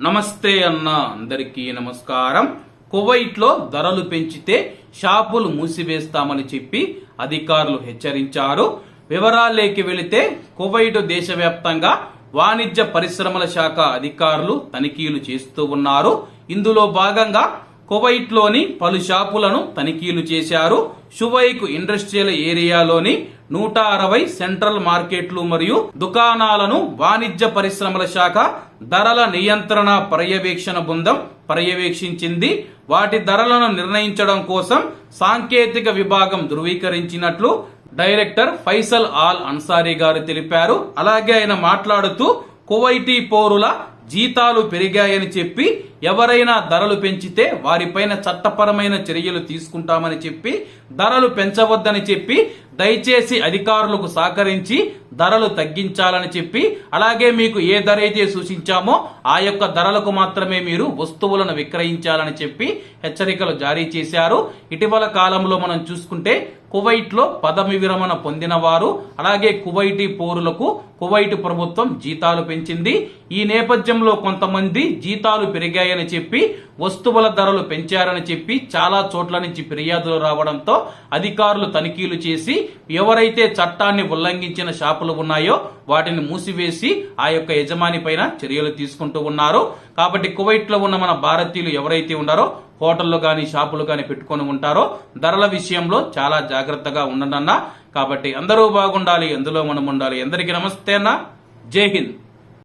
నమస్తే అన్న అందరికీ నమస్కారం. కువైట్లో ధరలు పెంచితే షాపులు మూసివేస్తామని చెప్పి అధికారులు హెచ్చరించారు. వివరాల్లోకి వెళితే కువైట్ దేశవ్యాప్తంగా వాణిజ్య పరిశ్రమల శాఖ అధికారులు తనిఖీలు చేస్తూ ఉన్నారు. ఇందులో భాగంగా కువైట్లోని పలు షాపులను తనిఖీలు చేశారు. షువైకు ఇండస్ట్రియల్ ఏరియాలోని నూట అరవై సెంట్రల్ మార్కెట్లు మరియు దుకాణాలను వాణిజ్య పరిశ్రమల శాఖ ధరల నియంత్రణ పర్యవేక్షణ బృందం పర్యవేక్షించింది. వాటి ధరలను నిర్ణయించడం కోసం సాంకేతిక విభాగం ధృవీకరించినట్లు డైరెక్టర్ ఫైసల్ ఆల్ అన్సారీ గారు తెలిపారు. అలాగే ఆయన మాట్లాడుతూ కువైటీ పౌరుల జీతాలు పెరిగాయని చెప్పి ఎవరైనా ధరలు పెంచితే వారిపైన చట్టపరమైన చర్యలు తీసుకుంటామని చెప్పి ధరలు పెంచవద్దని చెప్పి దయచేసి అధికారులకు సహకరించి ధరలు తగ్గించాలని చెప్పి అలాగే మీకు ఏ ధర అయితే సూచించామో ఆ యొక్క ధరలకు మాత్రమే మీరు వస్తువులను విక్రయించాలని చెప్పి హెచ్చరికలు జారీ చేశారు. ఇటీవల కాలంలో మనం చూసుకుంటే కువైట్లో పదవి విరమణ పొందిన వారు అలాగే కువైటీ పౌరులకు కువైట్ ప్రభుత్వం జీతాలు పెంచింది. ఈ నేపథ్యంలో కొంతమంది జీతాలు పెరిగాయని చెప్పి వస్తువుల ధరలు పెంచారని చెప్పి చాలా చోట్ల నుంచి ఫిర్యాదులు రావడంతో అధికారులు తనిఖీలు చేసి ఎవరైతే చట్టాన్ని ఉల్లంఘించిన షాపులు ఉన్నాయో వాటిని మూసివేసి ఆ యొక్క యజమాని పైన చర్యలు తీసుకుంటూ ఉన్నారు. కాబట్టి కువైట్లో ఉన్న మన భారతీయులు ఎవరైతే ఉన్నారో హోటళ్ళు కానీ షాపులు కానీ పెట్టుకొని ఉంటారో ధరల విషయంలో చాలా జాగ్రత్తగా ఉండనన్నా. కాబట్టి అందరూ బాగుండాలి ఎందులో మనం ఉండాలి. అందరికీ నమస్తే అన్న. జై హింద్.